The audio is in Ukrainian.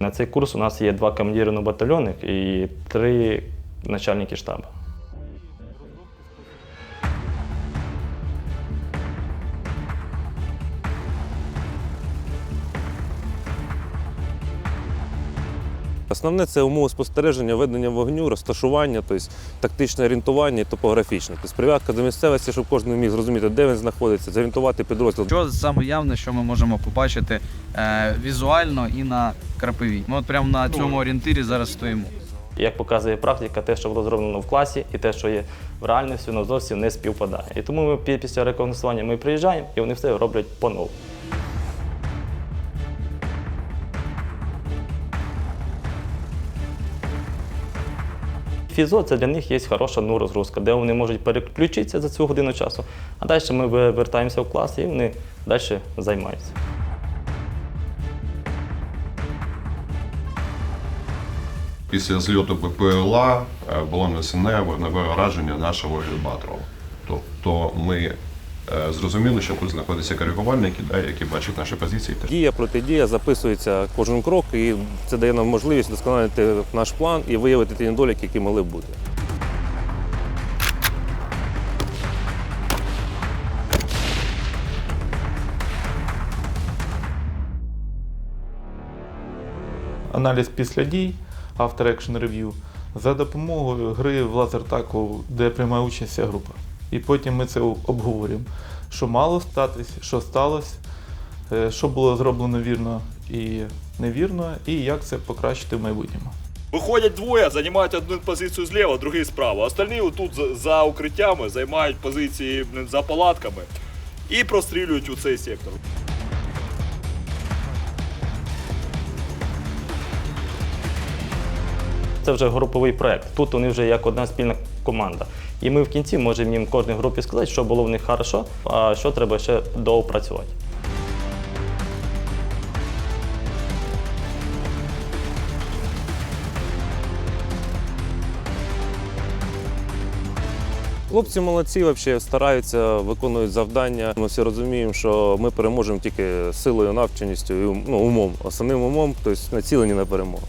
На цей курс у нас є два командири на батальйонних і три начальники штабу. Основне це умови спостереження, ведення вогню, розташування, тобто тактичне орієнтування і топографічне. Тобто прив'язка до місцевості, щоб кожен міг зрозуміти, де він знаходиться, зорієнтувати підрозділ. Що саме явне, що ми можемо побачити е, візуально і на крапиві. Ми от прямо на цьому орієнтирі зараз стоїмо. Як показує практика, те, що було зроблено в класі, і те, що є в реальності, воно зовсім не співпадає. І тому ми після рекогносцювання ми приїжджаємо і вони все роблять по-новому. Фізо це для них є хороша ну, розгрузка, де вони можуть переключитися за цю годину часу, а далі ми вертаємося в клас і вони далі займаються. Після зльоту БПЛА було нанесене вогневе нашого гелібатору. Тобто ми е, зрозуміли, що тут знаходяться коригувальники, да, які бачать наші позиції. Дія, протидія, записується кожен крок, і це дає нам можливість досконалити наш план і виявити ті недоліки, які могли б бути. аналіз після дій, After Action Review, за допомогою гри в лазертаку, де приймає участь вся група. І потім ми це обговорюємо, що мало статись, що сталося, е, що було зроблено вірно і невірно, і як це покращити в майбутньому. Виходять двоє, займають одну позицію зліва, другий справа. Остальні тут за- за укриттями займають позиції за палатками і прострілюють у цей сектор. Це вже груповий проект. Тут вони вже як одна спільна команда. І ми в кінці можемо їм кожній групі сказати, що було в них хорошо, а що треба ще доопрацювати. Хлопці молодці, взагалі стараються, виконують завдання. Ми всі розуміємо, що ми переможемо тільки силою, навченістю і ну, умом. Основним умом, тобто націлені на перемогу.